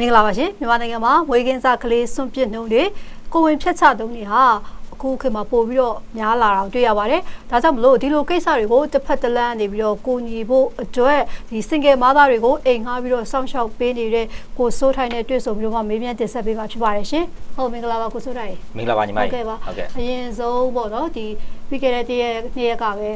မင်္ဂလာပါရှင်မြန်မာနိုင်ငံမှာမွေးကင်းစားကလေးစွန့်ပစ်နှုန်းတွေကိုဝင်ဖြတ်ချတုံးတွေဟာအခုခေတ်မှာပို့ပြီးတော့များလာတာကိုတွေ့ရပါတယ်။ဒါကြောင့်မလို့ဒီလိုကိစ္စတွေကိုတစ်ဖက်တစ်လမ်းနေပြီးတော့ကိုညီဖို့အတွက်ဒီ single mother တွေကိုအိမ်ငှားပြီးတော့စောင့်ရှောက်ပေးနေတဲ့ကိုစိုးထိုင်နဲ့တွေ့ဆုံပြီးတော့မှမေးမြန်းတင်ဆက်ပေးမှာဖြစ်ပါတယ်ရှင်။ဟုတ်မင်္ဂလာပါကိုစိုးထိုင်။မင်္ဂလာပါညီမဟုကြီးတ်ကဲ့ပါဟုတ်ကဲ့အရင်ဆုံးပေါ့နော်ဒီပြီးခဲ့တဲ့တရက်နေ့ရက်ကပဲ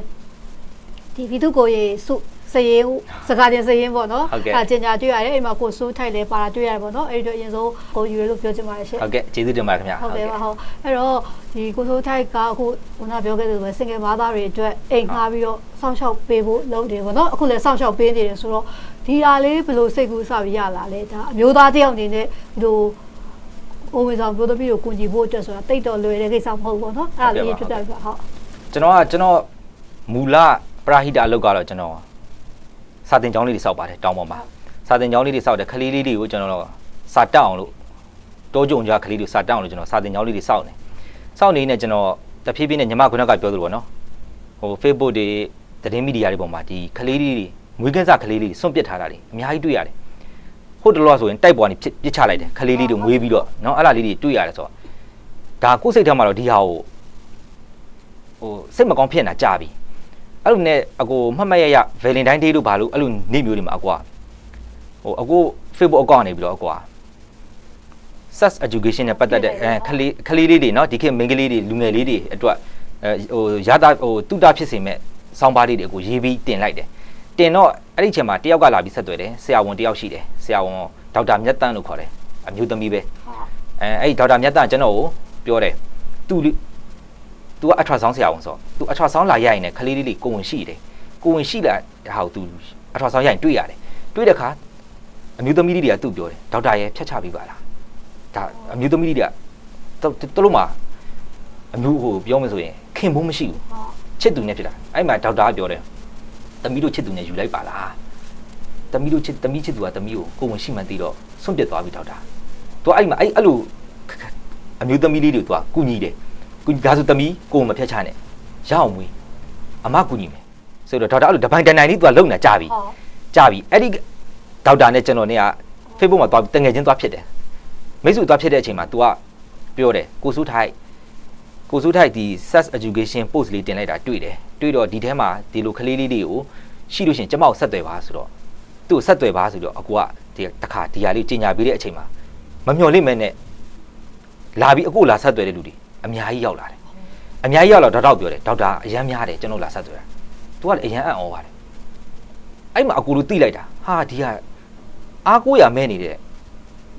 ဒီဗီဒုကိုရေစု စရင်စကားတင်စရင်ပေါ့နော်ဟုတ်ကဲ့အဲကျင်ညာတွေ့ရတယ်အိမ်မှာကိုစိုးထိုက်လဲပါတာတွေ့ရတယ်ပေါ့နော်အဲ့ဒီတော့အရင်ဆုံးကိုယူရလို့ပြောချင်ပါတယ်ရှင်ဟုတ်ကဲ့ကျေးဇူးတင်ပါတယ်ခင်ဗျာဟုတ်ကဲ့ပါဟုတ်အဲ့တော့ဒီကိုစိုးထိုက်ကအခုခုနပြောခဲ့သလိုပဲ single mother တွေအတွက်အိမ်ငှားပြီးတော့စောင့်ရှောက်ပေးဖို့လုပ်တယ်ပေါ့နော်အခုလည်းစောင့်ရှောက်ပေးနေတယ်ဆိုတော့ဒီအားလေးဘယ်လိုစိတ်ကူးစပြီးရလာလဲဒါအမျိုးသားတစ်ယောက်အနေနဲ့ဒီလိုဟိုဝင်ဆောင်ပြောတဲ့ပြီးတော့ကိုကြည့်ဖို့အတွက်ဆိုတာတိတ်တော်လွယ်တဲ့ကိစ္စမဟုတ်ဘူးပေါ့နော်အဲ့ဒါလေးပြပြပြဟုတ်ကျွန်တော်ကကျွန်တော်မူလပရာဟိတအလုပ်ကတော့ကျွန်တော် စာတင်ကျောင်းလေးတွေဆောက်ပါတယ်တောင်ပေါ်မှာစာတင်ကျောင်းလေးတွေဆောက်တယ်ခလေးလေးတွေကိုကျွန်တော်တို့စာတက်အောင်လို့တောကြုံကြခလေးတွေစာတက်အောင်လို့ကျွန်တော်စာတင်ကျောင်းလေးတွေဆောက်နေဆောက်နေနေကျွန်တော်တဖြည်းဖြည်းနဲ့ညီမခုနကပြောသလိုပေါ့နော်ဟို Facebook တွေသတင်းမီဒီယာတွေပေါ်မှာဒီခလေးလေးတွေမွေးကင်းစခလေးလေးတွေစွန့်ပစ်ထားတာတွေအများကြီးတွေ့ရတယ်ဟုတ်တယ်လို့ဆိုရင်တိုက်ပေါ်ကနေပြစ်ချလိုက်တယ်ခလေးလေးတွေမွေးပြီးတော့နော်အဲ့လားလေးတွေတွေ့ရတယ်ဆိုတော့ဒါကိုယ်စိတ်ထဲမှာတော့ဒီဟာကိုဟိုစိတ်မကောင်းဖြစ်နေတာကြာပြီ အဲ့လိုနဲ့အကိုမှတ်မှတ်ရရ Valentine Day လို့ဘာလို့အဲ့လိုနေ့မျိုးတွေမှာအကွာဟိုအကို Facebook account နေပြီးတော့အကွာ sex education နဲ့ပတ်သက်တဲ့အဲခလေးခလေးလေးတွေเนาะဒီခေတ်မိန်းကလေးတွေလူငယ်လေးတွေအတွက်အဲဟိုရတာဟိုတုတဖြစ်စေမဲ့စောင်းပါးလေးတွေအကိုရေးပြီးတင်လိုက်တယ်တင်တော့အဲ့ဒီအချိန်မှာတယောက်ကလာပြီးဆက်သွယ်တယ်ဆရာဝန်တယောက်ရှိတယ်ဆရာဝန်ဒေါက်တာမြတ်တန်းလို့ခေါ်တယ်အမျိုးသမီးပဲ အဲအဲ့ဒီဒေါက်တာမြတ်တန်ကျွန်တော်ကိုပြောတယ်သူ သူကအထရာဆောင်းဆရာဝန်ဆိုသူအထရာဆောင်းလာရရင်လည်းခလေးလေးလေးကိုဝင်ရှိတယ်ကိုဝင်ရှိလာဟာကိုသူအထရာဆောင်းရရင်တွေ့ရတယ်တွေ့တဲ့အခါအမျိုးသမီးလေးတွေကသူ့ပြောတယ်ဒေါက်တာရဲ့ဖြတ်ချပေးပါလားဒါအမျိုးသမီးလေးတွေကတလုံးမှာအမျိုးဟိုပြောမယ်ဆိုရင်ခင်ဖို့မရှိဘူးချစ်သူနဲ့ဖြစ်တာအဲ့မှာဒေါက်တာကပြောတယ်တမီးတို့ချစ်သူနဲ့ယူလိုက်ပါလားတမီးတို့ချစ်တမီးချစ်သူကတမီးကိုကိုဝင်ရှိမှန်းသိတော့ဆွန့်ပစ်သွားပြီဒေါက်တာသူအဲ့မှာအဲ့အဲ့လိုအမျိုးသမီးလေးတွေသူကကူညီတယ် ကူညီဒါဆိုသမီးကိုယ်မဖြတ်ချနဲ့ရအောင်မွေးအမကူညီမယ်ဆိုတော့ဒေါက်တာအဲ့လိုတပိုင်းတနိုင်လေးသူကလုံနေကြပြီဟုတ်ကြပြီအဲ့ဒီဒေါက်တာနဲ့ကျွန်တော်နဲ့က Facebook မှာသွားတငယ်ချင်းသွားဖြစ်တယ်မိတ်ဆွေသွားဖြစ်တဲ့အချိန်မှာ तू ကပြောတယ်ကိုစုထိုက်ကိုစုထိုက်ဒီ sex education post လေးတင်လိုက်တာတွေ့တယ်တွေ့တော့ဒီထဲမှာဒီလိုကလေးလေးတွေကိုရှိလို့ရှရင်ကျမကိုဆက်သွယ်ပါဆိုတော့သူ့ကိုဆက်သွယ်ပါဆိုတော့အကူကဒီတခါဒီဟာလေးကြီးညာပေးတဲ့အချိန်မှာမမျော်လင့်မဲ့နဲ့လာပြီးအခုလာဆက်သွယ်တဲ့လူတွေ အများကြီးရောက်လာတယ်အများကြီးရောက်လာတော့ဒေါက်ပြောတယ်ဒေါက်တာအရန်များတယ်ကျွန်တော်လာဆက်သွယ်တာသူကလည်းအရန်အံ့ဩပါတယ်အဲ့မှာအကူလူတိလိုက်တာဟာဒီကအားကိုးရမဲနေတဲ့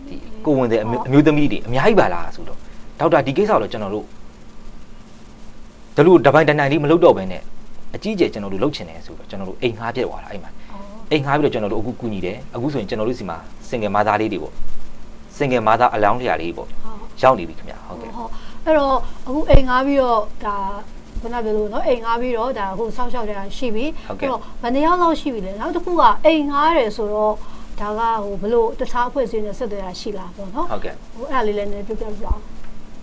ဒီကိုဝင်တဲ့အမျိုးအမျိုးသမီးတွေအများကြီးပါလားဆိုတော့ဒေါက်တာဒီကိစ္စကိုတော့ကျွန်တော်တို့ဒါလို့တပိုင်းတနိုင်လေးမလုပ်တော့ဘဲနဲ့အကြီးအကျယ်ကျွန်တော်တို့လုပ်ချင်တယ်ဆိုတော့ကျွန်တော်တို့အိမ်ငှားပြက်သွားတာအဲ့မှာအိမ်ငှားပြီးတော့ကျွန်တော်တို့အခုကူညီတယ်အခုဆိုရင်ကျွန်တော်တို့စီမှာ single mother လေးတွေပေါ့ single mother အလောင်းတရားလေးပေါ့ရောက်နေပြီခင်ဗျဟုတ်ကဲ့ဟုတ် အဲ့တော့အခုအိမ်ငှားပြီးတော့ဒါခုနပြောလို့နော်အိမ်ငှားပြီးတော့ဒါအခုစောင့်ရှောက်နေတာရှိပြီတော့ဘယ်နှစ်ယောက်လောက်ရှိပြီလဲနောက်တစ်ခုကအိမ်ငှားတယ်ဆိုတော့ဒါကဟိုဘလို့တခြားအဖွဲ့အစည်းနဲ့ဆက်သွယ်တာရှိလားပေါ့နော်ဟုတ်ကဲ့ဟိုအဲ့ဒါလေးလည်းနည်းပြပြပြအောင်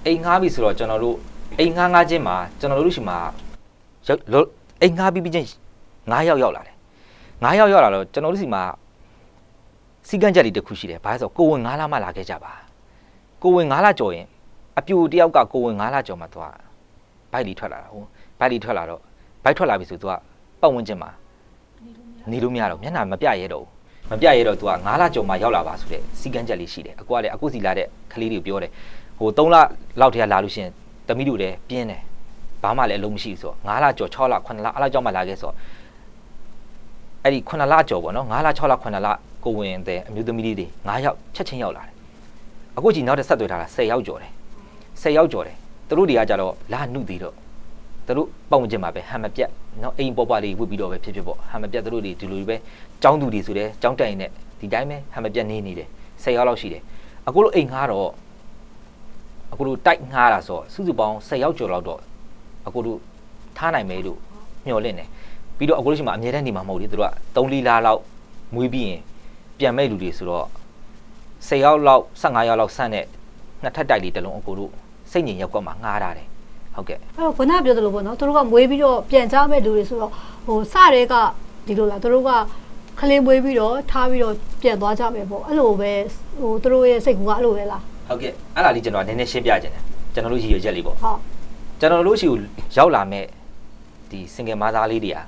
အိမ်ငှားပြီဆိုတော့ကျွန်တော်တို့အိမ်ငှားငှားခြင်းမှာကျွန်တော်တို့ရှိမှာရောက်လို့အိမ်ငှားပြီးပြီးချင်း9ယောက်ရောက်လာတယ်9ယောက်ရောက်လာတော့ကျွန်တော်တို့စီမှာစီကန်းချက်လေးတစ်ခုရှိတယ်ဘာလဲဆိုတော့ကိုဝင်9လမှလာခဲ့ကြပါကိုဝင်9လကြော်ရင် အပြူတယောက်ကကိုဝင်9လကြော်မှသူကဘိုက်လီထွက်လာတာဟုတ်ဘိုက်လီထွက်လာတော့ဘိုက်ထွက်လာပြီဆိုသူကပတ်ဝန်းကျင်မှာနေလို့မရတော့မျက်နှာမပြရဲတော့ဘူးမပြရဲတော့ तू က9လကျော်မှရောက်လာပါဆိုတဲ့စီကန်းချက်လေးရှိတယ်အကွာလည်းအခုစီလာတဲ့ကလေးတွေကိုပြောတယ်ဟို3လလောက်တည်းကလာလို့ရှိရင်တမိတို့လည်းပြင်းတယ်ဘာမှလည်းအလုံးမရှိဘူးဆိုတော့9လကျော်6လ9လအဲ့လောက်ကြောက်မှလာခဲ့ဆိုတော့အဲ့ဒီ9လကျော်ပေါ့နော်9လ6လ9လကိုဝင်တဲ့အမျိုးသမီးလေးတွေ9ယောက်ချက်ချင်းရောက်လာတယ်အခုကြီးနောက်တစ်ဆက်တွေ့ထားတာ10ယောက်ကျော်တယ် 10ယောက်ကျော်တယ်သူတို့တွေကကြတော့လာနှုတ်သေးတော့သူတို့ပုံကျင်ပါပဲဟမ်မပြတ်နော်အိမ်ပေါ်ပွားလေးဝှက်ပြီးတော့ပဲဖြစ်ဖြစ်ပေါ့ဟမ်မပြတ်သူတို့တွေဒီလိုပဲចောင်းသူတွေဆိုတဲ့ចောင်းတိုင်နဲ့ဒီတိုင်းပဲဟမ်မပြတ်နေနေတယ်10ယောက်လောက်ရှိတယ်အခုလိုအိမ်ငှားတော့အခုလိုတိုက်ငှားတာဆိုစုစုပေါင်း10ယောက်ကျော်လောက်တော့အခုတို့ထားနိုင်မယ်လို့ညှော်လင့်တယ်ပြီးတော့အခုလိုရှိမှအမြဲတမ်းနေမှာမဟုတ်လေသူတို့က3လလလောက်မွေးပြီးရင်ပြန်မဲ့လူတွေဆိုတော့10ယောက်လောက်15ယောက်လောက်ဆန့်တဲ့နှစ်ထပ်တိုက်လေးတလုံးအခုတို့ စိတ်ငြိမ်ရောက်ကွက်မှာငှားထားတယ်ဟုတ်ကဲ့အဲ့တော့ခုနပြောသလိုပေါ့နော်သူတို့ကမွေးပြီးတော့ပြန်ကြမဲ့လူတွေဆိုတော့ဟိုစတဲ့ကဒီလိုလားသူတို့ကခကလေးမွေးပြီးတော့ထားပြီးတော့ပြန်သွားကြမယ်ပေါ့အဲ့လိုပဲဟိုသူတို့ရဲ့စိတ်ကူကအဲ့လိုပဲလားဟုတ်ကဲ့အဲ့ဒါလေးကျွန်တော်နည်းနည်းရှင်းပြခြင်းတယ်ကျွန်တော်တို့ရည်ရွယ်ချက်လေးပေါ့ဟုတ်ကျွန်တော်တို့ရှိကိုရောက်လာမဲ့ဒီ single mother လေးတွေဟာ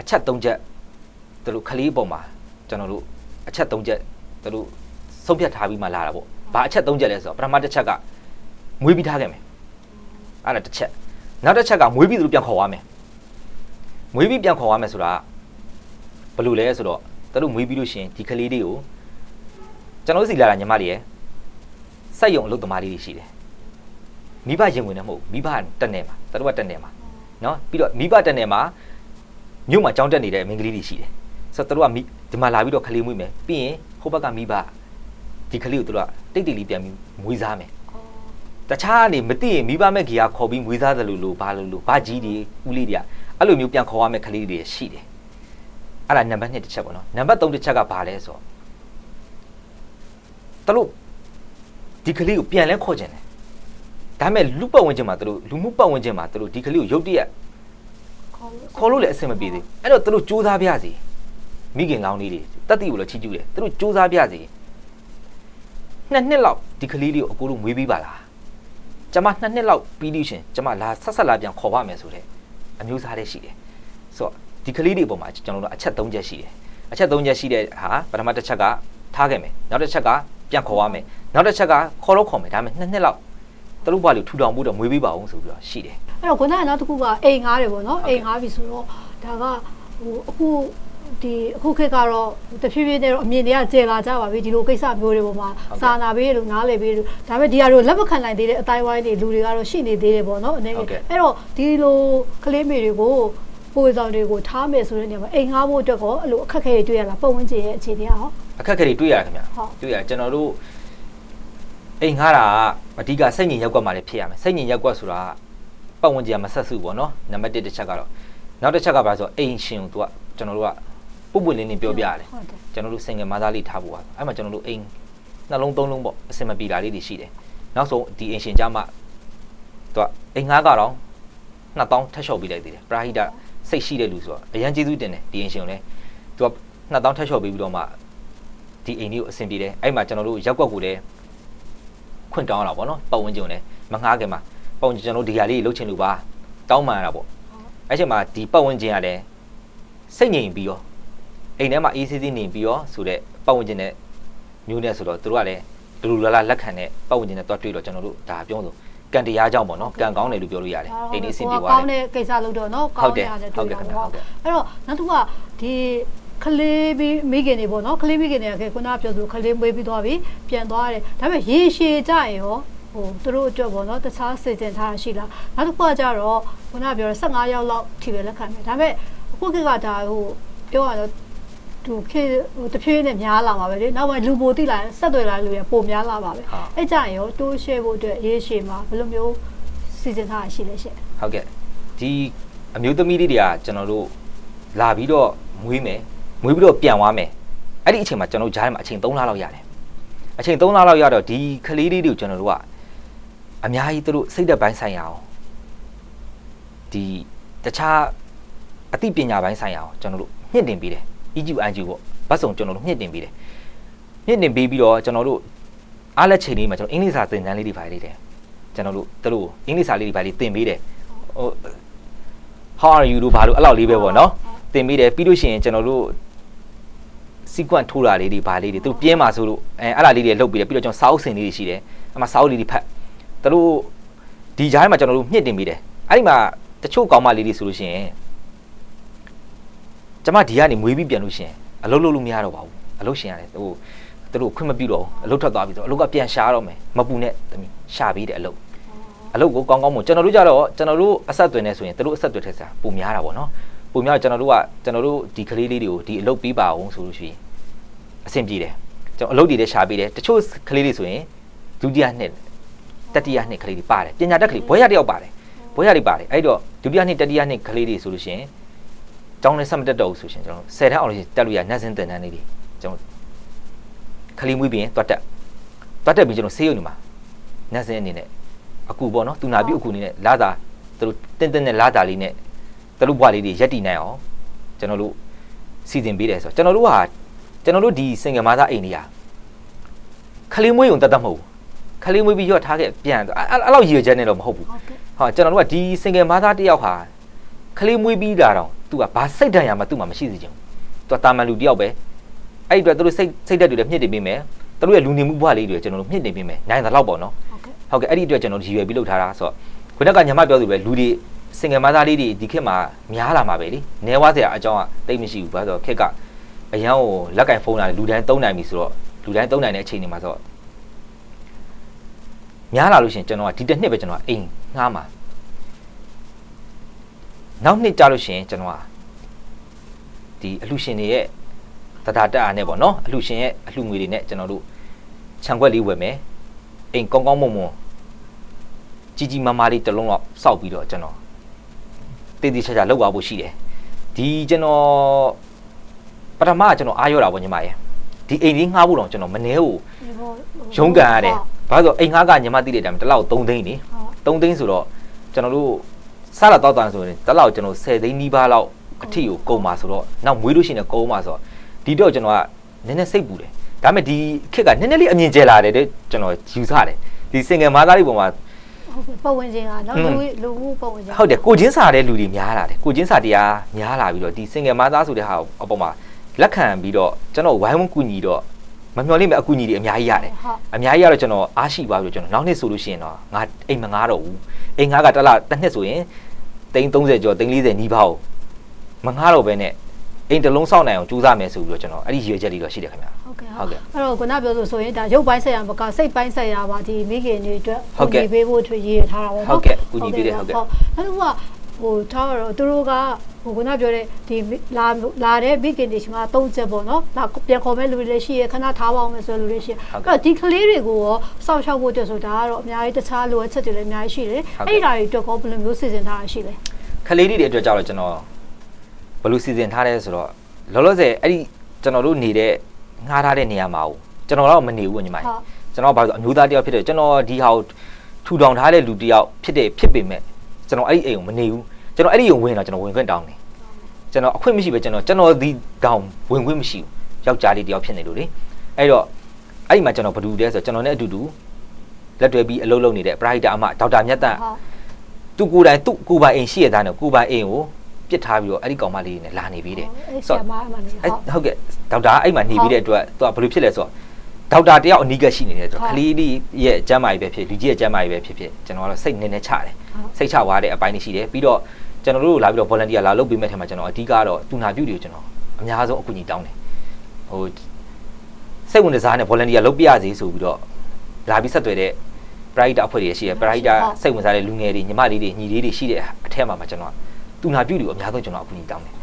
အချက်၃ချက်သူတို့ခလေးပုံမှာကျွန်တော်တို့အချက်၃ချက်သူတို့ဆုံးဖြတ်ထားပြီးမှလာတာပေါ့ဘာအချက်၃ချက်လဲဆိုတော့ပထမတစ်ချက်က မွေးပြီးထားခဲ့မယ်အဲ့ဒါတစ်ချက်နောက်တစ်ချက်ကမွေးပြီးသူတို့ပြန်ခေါ်သွားမယ်မွေးပြီးပြန်ခေါ်သွားမယ်ဆိုတာဘယ်လိုလဲဆိုတော့သူတို့မွေးပြီးလို့ရှရင်ဒီကလေးတွေကိုကျွန်တော်တို့စီလာတာညီမလေးရယ်စက်ယုံအလုပ်သမားလေးတွေရှိတယ်မိဘရင်ဝင်နေမဟုတ်ဘူးမိဘတက်နေမှာတတို့ကတက်နေမှာနော်ပြီးတော့မိဘတက်နေမှာမြို့မှာကြောင်းတက်နေတဲ့အမင်းကလေးတွေရှိတယ်ဆိုတော့တတို့ကမိဒီမှာလာပြီးတော့ခလေးမွေးမယ်ပြီးရင်ဟိုဘက်ကမိဘဒီခလေးကိုတတို့ကတိတ်တိတ်လေးပြန်ပြီးမွေးစားမယ် တခြားကနေမသိရင်မိဘမဲ့ကြီးကခေါ်ပြီးမွေးစားတယ်လို့လို့ဘာလို့လို့ဘာကြီးတွေဦးလေးတွေကအဲ့လိုမျိုးပြန်ခေါ်ရမယ့်ခလေးတွေရှိတယ်အဲ့ဒါနံပါတ်1တစ်ချက်ပေါ့နော်နံပါတ်3တစ်ချက်ကဘာလဲဆိုတော့တတို့ဒီခလေးကိုပြန်လဲခေါ်ခြင်းတယ်ဒါပေမဲ့လူပတ်ဝန်းကျင်မှာသူတို့လူမှုပတ်ဝန်းကျင်မှာသူတို့ဒီကလေးကိုရုတ်တရက်ခေါ်လို့ခေါ်လို့လည်းအဆင်မပြေသေးဘူးအဲ့တော့သူတို့စူးစမ်းပြစီမိခင်လောင်းလေးတွေတက်တီကိုလည်းချီးကျူးတယ်သူတို့စူးစမ်းပြစီနှစ်နှစ်လောက်ဒီကလေးလေးကိုအကိုတို့မွေးပြီးပါလား ကျမနှစ်နှစ်လောက်ပြီးလို့ရှရင်ကျမလာဆက်ဆက်လာပြန်ခေါ်ပါမယ်ဆိုတဲ့အမျိုးသားလေးရှိတယ်ဆိုတော့ဒီကလေးတွေအပေါ်မှာကျွန်တော်တို့အချက်၃ချက်ရှိတယ်အချက်၃ချက်ရှိတဲ့ဟာပထမတစ်ချက်ကထားခဲ့မယ်နောက်တစ်ချက်ကပြန်ခေါ်ရမယ်နောက်တစ်ချက်ကခေါ်တော့ခေါ်မယ်ဒါပေမဲ့နှစ်နှစ်လောက်သူတို့ဘာလို့ထူထောင်ဖို့တော့မွေးပေးပါအောင်ဆိုပြီးတော့ရှိတယ်အဲ့တော့ခုနကနောက်တစ်ခုကအိမ်ငားတယ်ပေါ့နော်အိမ်ငားပြီဆိုတော့ဒါကဟိုအခု ဒီအခုခေတ်ကတော့တဖြည်းဖြည်းနဲ့တော့အမြင်တွေကကျေလာကြပါပြီဒီလိုကိစ္စမျိုးတွေပေါ်မှာစာနာပေးလို့နားလည်ပေးလို့ဒါပေမဲ့ဒီဟာတို့လက်မခံနိုင်သေးတဲ့အတိုင်းဝိုင်းတွေလူတွေကတော့ရှိနေသေးတယ်ပေါ့နော်အနေနဲ့အဲ့တော့ဒီလိုကလေးမေတွေကိုကိုယ်ဆောင်တွေကိုထားမယ်ဆိုတဲ့နေရာမှာအိမ်ငားဖို့အတွက်ကောအဲ့လိုအခက်အခဲတွေတွေ့ရလားပုံဝင်ကျင်ရဲ့အခြေအနေကရောအခက်အခဲတွေတွေ့ရတယ်ခင်ဗျာဟုတ်တွေ့ရတယ်ကျွန်တော်တို့အိမ်ငှားတာကအဓိကစိတ်ညစ်ရက်ကွက်မှလည်းဖြစ်ရမယ်စိတ်ညစ်ရက်ကွက်ဆိုတာပတ်ဝန်းကျင်ကမဆက်စုပေါ့နော်နံပါတ်1တစ်ချက်ကတော့နောက်တစ်ချက်ကဘာလဲဆိုတော့အိမ်ရှင်ကိုသူကကျွန်တော်တို့က ပုပ်ပွင့်လေးနေပြောပြရတယ်ဟုတ်တယ်ကျွန်တော်တို့ single mother လေးထားဖို့ပါအဲ့မှာကျွန်တော်တို့အိမ်နှလုံးသုံးလုံးပေါ့အစင်မပြေတာလေးတွေရှိတယ်နောက်ဆုံးဒီအိမ်ရှင်ကြမှာသူကအိမ်ငှားကတော့2000ထပ်လျှော့ပေးလိုက်သေးတယ်ပရာဟိတစိတ်ရှိတဲ့လူဆိုတော့အရန်ကျေးဇူးတင်တယ်ဒီအိမ်ရှင်ကိုလည်းသူက2000ထပ်လျှော့ပေးပြီးတော့မှဒီအိမ်လေးကိုအဆင်ပြေတယ်အဲ့မှာကျွန်တော်တို့ရက်ကွက်ကိုလည်းခွင့်တောင်းရတာပေါ့နော်ပတ်ဝန်းကျင်ကိုလည်းမငှားခင်မှာပတ်ဝန်းကျင်ကျွန်တော်တို့ဒီဟာလေးလှုပ်ချင်လို့ပါတောင်းပန်ရတာပေါ့အဲ့ချိန်မှာဒီပတ်ဝန်းကျင်ကလည်းစိတ်ငြိမ်ပြီးရော အိမ်ထဲမှာအေးဆေးဆေးနေပြီးရောဆိုတော့ပတ်ဝန်းကျင်နဲ့မျိုးနဲ့ဆိုတော့သူတို့ကလည်းလူလူလာလာလက်ခံတဲ့ပတ်ဝန်းကျင်နဲ့တွားတွေ့တော့ကျွန်တော်တို့ဒါပြောဆိုကံတရားကြောင့်ပေါ့နော်ကံကောင်းတယ်လို့ပြောလို့ရတယ်အိမ်လေးအဆင်ပြေသွားကောင်းတယ်တဲ့ကိစ္စလို့တော့နော်ဟုကောတ်င်းတတဲ့ယ်အားနဲ့ဟုတွေ့တ်ရကဲ့တာခင်ဗျာပေါ့ဟုတ်ကဲ့အဲ့တော့နောက်တစ်ခုကဒီကလေးပြီးမိခင်တွေပေါ့နော်ကလေးမိခင်တွေကခုနကပြောသလိုကလေးမွေးပြီးသွားပြီပြန်သွားတယ်ဒါပေမဲ့ရေရှည်ကြရင်ရောဟိုသူတို့အတွက်ပေါ့နော်တခြားစီစဉ်ထားတာရှိလားနောက်တစ်ခုကကြတော့ခုနကပြောတဲ့15ရောက်လောက်ထိပဲလက်ခံမယ်ဒါပေမဲ့အခုခေတ်ကဒါဟိုပြောရတော့ သူခေတ်ဟိုတဖြည်းဖြည်းနဲ့များလာမှာပဲလေနောက်မှလူပိုတိလာရင်ဆက်သွယ်လာလူရပိုများလာပါပဲဟုတ်အဲ့ကြရင်ရောတိုးရှဲဖို့အတွက်ရေရှည်မှာဘယ်လိုမျိုးစီစဉ်ထားတာရှိလဲရှင့်ဟုတ်ကဲ့ဒီအမျိုးသမီးလေးတွေကကျွန်တော်တို့လာပြီးတော့မွေးမယ်မွေးပြီးတော့ပြန်သွားမယ်အဲ့ဒီအချိန်မှာကျွန်တော်တို့ဂျားထဲမှာအချိန်3လလောက်ရတယ်အချိန်3လလောက်ရတော့ဒီကလေးလေးတွေကိုကျွန်တော်တို့ကအများကြီးသူတို့စိတ်သက်ပိုင်းဆိုင်ရာအောင်ဒီတခြားအသိပညာပိုင်းဆိုင်ရာအောင်ကျွန်တော်တို့ညှင့်တင်ပေးတယ် EQ IQ ပေါ့ဘတ်စုံကျွန်တော်တို့ညှင့်တင်ပေးတယ်ညှင့်တင်ပေးပြီးတော့ကျွန်တော်တို့အားလက်ချိန်လေးမှာကျွန်တော်အင်္ဂလိပ်စာသင်တန်းလေးတွေပါလေးတယ်ကျွန်တော်တို့သူတို့အင်္ဂလိပ်စာလေးတွေပါလေးသင်ပေးတယ်ဟို how are you တို့ဘာလို့အဲ့လောက်လေးပဲပေါ့နော်သင်ပေးတယ်ပြီးလို့ရှိရင်ကျွန်တော်တို့ sequence ထိုးတာလေးတွေဘာလေးတွေသူတို့ပြင်းမှာဆိုလို့အဲအဲ့ဒါလေးတွေလုတ်ပြီးတယ်ပြီးတော့ကျွန်တော်စာအုပ်စင်လေးတွေရှိတယ်အဲ့မှာစာအုပ်လေးတွေဖတ်သူတို့ဒီကြားထဲမှာကျွန်တော်တို့မြင့်တင်ပေးတယ်အဲ့ဒီမှာတချို့ကောင်းမလေးတွေဆိုလို့ရှိရင် ကျမဒီကနေမွေးပြီးပြန်လို့ရှိရင်အလုပ်လုပ်လို့မရတော့ပါဘူးအလုပ်ရှင်ရတယ်ဟိုသူတို့ခွင့်မပြုတော့ဘူးအလုပ်ထွက်သွားပြီဆိုတော့အလုပ်ကပြန်ရှားတော့မယ်မပူနဲ့တမီးရှာပေးတယ်အလုပ်အလုပ်ကိုကောင်းကောင်းမို့ကျွန်တော်တို့ကြတော့ကျွန်တော်တို့အဆက်အသွင်းနေဆိုရင်တို့အဆက်အသွင်းထက်စားပုံများတာပေါ့နော်ပုံများကျွန်တော်တို့ကကျွန်တော်တို့ဒီကလေးလေးတွေကိုဒီအလုပ်ပေးပါအောင်ဆိုလို့ရှိရင်အဆင်ပြေတယ်ကျွန်တော်အလုပ်တွေလည်းရှားပေးတယ်တချို့ကလေးတွေဆိုရင်ဒုတိယနှစ်တတိယနှစ်ကလေးတွေပါတယ်ပညာတတ်ကလေးဘွဲရတယောက်ပါတယ်ဘွဲရတွေပါတယ်အဲ့တော့ဒုတိယနှစ်တတိယနှစ်ကလေးတွေဆိုလို့ရှိရင် ကျောင်းနဲ့ဆက်မတက်တော့ဘူးဆိုရှင်ကျွန်တော်10တန်းအောင်လို့ရှိရင်တက်လို့ရနတ်စင်းတင်တန်းလေးတွေကျွန်တော်ကလေးမွေးပြီးရင်တွတ်တက်တွတ်တက်ပြီးကျွန်တော်ဆေးရုံနေမှာနတ်စင်းအနေနဲ့အကူပေါ့နော်သူနာပြုအကူအနေနဲ့လာတာသူတို့တင်းတင်းနဲ့လာတာလေးနဲ့သူတို့ဘွားလေးတွေရက်တည်နိုင်အောင်ကျွန်တော်တို့စီစဉ်ပေးတယ်ဆိုတော့ကျွန်တော်တို့ဟာကျွန်တော်တို့ဒီစင်ကမာသားအိမ်တွေကခလေးမွေးုံတတ်တတ်မဟုတ်ဘူးခလေးမွေးပြီးရော့ထားခဲ့ပြန်အဲ့အဲ့လောက်ရည်ရွယ်ချက်နဲ့တော့မဟုတ်ဘူးဟုတ်ကဲ့ဟာကျွန်တော်တို့ကဒီစင်ကမာသားတစ်ယောက်ဟာခလေးမွေးပြီးလာတော့ သူကဘာစိတ်ဓာတ်ရမှသူ့မှာမရှိစေချင်ဘူးသူကတာမန်လူတစ်ယောက်ပဲအဲ့ဒီအတွက်သူတို့စိတ်စိတ်ဓာတ်တွေလည်းမြင့်တင်ပေးမယ်သူတို့ရဲ့လူနေမှုဘဝလေးတွေကျွန်တော်တို့မြင့်တင်ပေးမယ်နိုင်သလောက်ပေါ့နော်ဟုတ်ကဲ့ဟုတ်ကဲ့အဲ့ဒီအတွက်ကျွန်တော်ရည်ရွယ်ပြီးလုပ်ထားတာဆိုတော့ခုနကညီမပြောသူပဲလူတွေစင်ငယ်မသားလေးတွေဒီခေတ်မှာများလာမှာပဲလေနေဝါစရာအကြောင်းကတိတ်မရှိဘူးဘာလို့ဆိုတော့ခေတ်ကအရန်ကိုလက်ကင်ဖုန်းလာတယ်လူတိုင်းသုံးနိုင်ပြီဆိုတော့လူတိုင်းသုံးနိုင်တဲ့အချိန်တွေမှာဆိုတော့များလာလို့ရှိရင်ကျွန်တော်ကဒီတစ်နှစ်ပဲကျွန်တော်ကအိမ်ငှားမှာ နောက်နှစ်ကြာလို့ရှိရင်ကျွန်တော်ကဒီအလှရှင်တွေရဲ့တတာတက်အားနဲ့ပေါ့နော်အလှရှင်ရဲ့အလှငွေတွေနဲ့ကျွန်တော်တို့ခြံခွက်လေးဝယ်မယ်အိမ်ကောင်းကောင်းမွန်မွန်ကြီးကြီးမားမားလေးတစ်လုံးတော့စောက်ပြီးတော့ကျွန်တော်တည်တည်ချာချာလောက်ပါဖို့ရှိတယ်ဒီကျွန်တော်ပထမကကျွန်တော်အားရတာပေါ့ညီမရဲ့ဒီအိမ်လေးငှားဖို့တော့ကျွန်တော်မနေဘူးဒီဘောရုံးကန်ရတယ်ဘာလို့လဲဆိုတော့အိမ်ငှားကညီမသိတဲ့အတိုင်းတစ်လောက်3သိန်းနေဟုတ်3သိန်းဆိုတော့ကျွန်တော်တို့ စားလာတော့တာဆိုရင်တစ်လောက်ကျွန်တော်10သိန်းနီးပါးလောက်အထီကိုကုန်ပါဆိုတော့နောက်မွေးလို့ရှိရင်ကုန်ပါဆိုတော့ဒီတော့ကျွန်တော်ကနည်းနည်းစိတ်ပူတယ်ဒါပေမဲ့ဒီခက်ကနည်းနည်းလေးအမြင်ကျလာတယ်တဲ့ကျွန်တော်ယူဆတယ်ဒီ single mother တွေပုံမှာဟုတ်ကဲ့ပတ်ဝန်းကျင်ကနော်อืมလူလူမှုပတ်ဝန်းကျင်ဟုတ်တယ်ကိုချင်းစာတဲ့လူတွေများလာတယ်ကိုချင်းစာတရားများလာပြီးတော့ဒီ single mother ဆိုတဲ့ဟာကိုအပေါ်မှာလက်ခံပြီးတော့ကျွန်တော်ဝိုင်းဝန်းကူညီတော့ မမျှော်လင့်မဲ့အကူအညီတွေအများကြီးရတယ်ဟုတ်အများကြီးရတော့ကျွန်တော်အားရှိပါပြီကျွန်တော်နောက်နှစ်ဆိုလို့ရှိရင်တော့ငါအိမ်မငားတော့ဘူးအိမ်ငားကတစ်လတစ်နှစ်ဆိုရင်သိန်း30ကျော်သိန်း40နီးပါးကိုမငားတော့ဘဲနဲ့အိမ်တစ်လုံးစောင့်နိုင်အောင်ကြိုးစားမယ်ဆိုပြီးတော့ကျွန်တော်အဲ့ဒီရည်ရွယ်ချက်လေးတော့ရှိတယ်ခင်ဗျာဟုတ်ကဲ့ဟုတ်ကဲ့အဲ့တော့ခုနပြောလို့ဆိုရင်ဒါရုပ်ပိုင်းဆိုင်ရာဘက်ကစိတ်ပိုင်းဆိုင်ရာပါဒီမိခင်တွေအတွက်ဟုတ်ကဲ့ကူညီပေးဖို့ထွေရည်ရထားတာပေါ့နော်ဟုတ်ကဲ့ကူညီပေးတယ်ဟုတ်ကဲ့အဲ့တော့ ဟိုထားတော့သူတို့ကဟိုခုနပြောတဲ့ဒီလာလာတဲ့မိခင်တွေရှိမှ၃ချက်ပေါ့နော်လာပြန်ခေါ်မဲ့လူတွေလည်းရှိရခဏထားပါအောင်မယ်ဆိုတဲ့လူတွေရှိရဟုတ်ကဲ့အဲ့တော့ဒီကလေးတွေကိုရောစောင့်ရှောက်ဖို့အတွက်ဆိုဒါကတော့အများကြီးတခြားလိုအပ်ချက်တွေလည်းအများကြီးရှိတယ်ဟုတ်ကဲ့အဲ့ဒီဓာတ်တွေအတွက်ကောဘယ်လိုမျိုးစီစဉ်ထားတာရှိလဲခလေးလေးတွေအတွက်ကြောက်တော့ကျွန်တော်ဘယ်လိုစီစဉ်ထားလဲဆိုတော့လောလောဆယ်အဲ့ဒီကျွန်တော်တို့နေတဲ့ငှားထားတဲ့နေရာမှာကိုကျွန်တော်တော့မနေဘူးညီမကြီးဟုတ်ကျွန်တော်ဘာလို့အမျိုးသားတယောက်ဖြစ်တယ်ကျွန်တော်ဒီဟာကိုထူထောင်ထားတဲ့လူတယောက်ဖြစ်တဲ့ဖြစ်ပေမဲ့ ကျွန်တော်အဲ့ဒီအိမ်ကိုမနေဘူးကျွန်တော်အဲ့ဒီအိမ်ဝင်တော့ကျွန်တော်ဝင်ခွင့်တောင်းတယ်ကျွန်တော်အခွင့်မရှိပဲကျွန်တော်ကျွန်တော်ဒီတောင်ဝင်ခွင့်မရှိဘူးယောက်ျားလေးတယောက်ဖြစ်နေလို့လေအဲ့တော့အဲ့ဒီမှာကျွန်တော်ဘယ်သူလဲဆိုတော့ကျွန်တော်နဲ့အတူတူလက်တွဲပြီးအလုပ်လုပ်နေတဲ့ပရိုက်တာအမဒေါက်တာမြတ်တန်ဟုတ်သူကိုယ်တိုင်သူ့ကိုယ်ပိုင်အိမ်ရှိရတဲ့နဲ့ကိုယ်ပိုင်အိမ်ကိုပြစ်ထားပြီးတော့အဲ့ဒီကောင်မလေးနဲ့လာနေပြီးတယ်အဲ့ဆရာမအမှန်ကြီးအဲ့ဟုတ်ဟုတ်ကဲ့ဒေါက်တာအဲ့မှာနေပြီးတဲ့အတွက်သူကဘယ်လိုဖြစ်လဲဆိုတော့ဒေါက်တာတယောက်အနီးကပ်ရှိနေတဲ့အတွက်ဟုတ်ခလေးလေးရဲ့အကျမ်းမာရေးပဲဖြစ်လူကြီးရဲ့အကျမ်းမာရေးပဲဖြစ်ဖြစ်ကျွန်တော်ကတော့စိတ်နည်းနည်းချတယ်ဟုတ် စိတ်ချသွားတဲ့အပိုင်းတွေရှိတယ်ပြီးတော့ကျွန်တော်တို့လာပြီးတော့ volunteer လာလုပ်ပေးမဲ့ထဲမှာကျွန်တော်အဓိကတော့တူနာပြုတွေကိုကျွန်တော်အများဆုံးအကူအညီတောင်းတယ်ဟိုစိတ်ဝင်စားနဲ့ volunteer လုပ်ပြရစီဆိုပြီးတော့လာပြီးဆက်သွယ်တဲ့ private အဖွဲ့တွေရှိတယ် private စိတ်ဝင်စားတဲ့လူငယ်တွေညီမလေးတွေညီလေးတွေရှိတဲ့အထက်မှာမှာကျွန်တော်တူနာပြုတွေကိုအများဆုံးကျွန်တော်အကူအညီတောင်းတယ်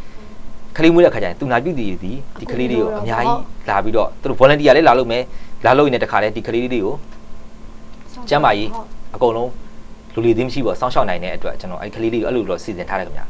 ခလေးမွေးတဲ့ခါကျရင်တူနာပြုတွေဒီဒီခလေးတွေကိုအများကြီးလာပြီးတော့သူတို့ volunteer လည်းလာလုပ်မယ်လာလုပ်ရင်လည်းတခါလဲဒီခလေးလေးတွေကိုကျမ်းမာရေးဟုတ်အကုန်လုံး လူလီသိမရှိပေါ့စောင့်ရှောက်နိုင်တဲ့အတွက်ကျွန်တော်အဲ့ဒီကလေးလေးကိုအဲ့လိုတော့စီစဉ်ထားတယ်ခင်ဗျာ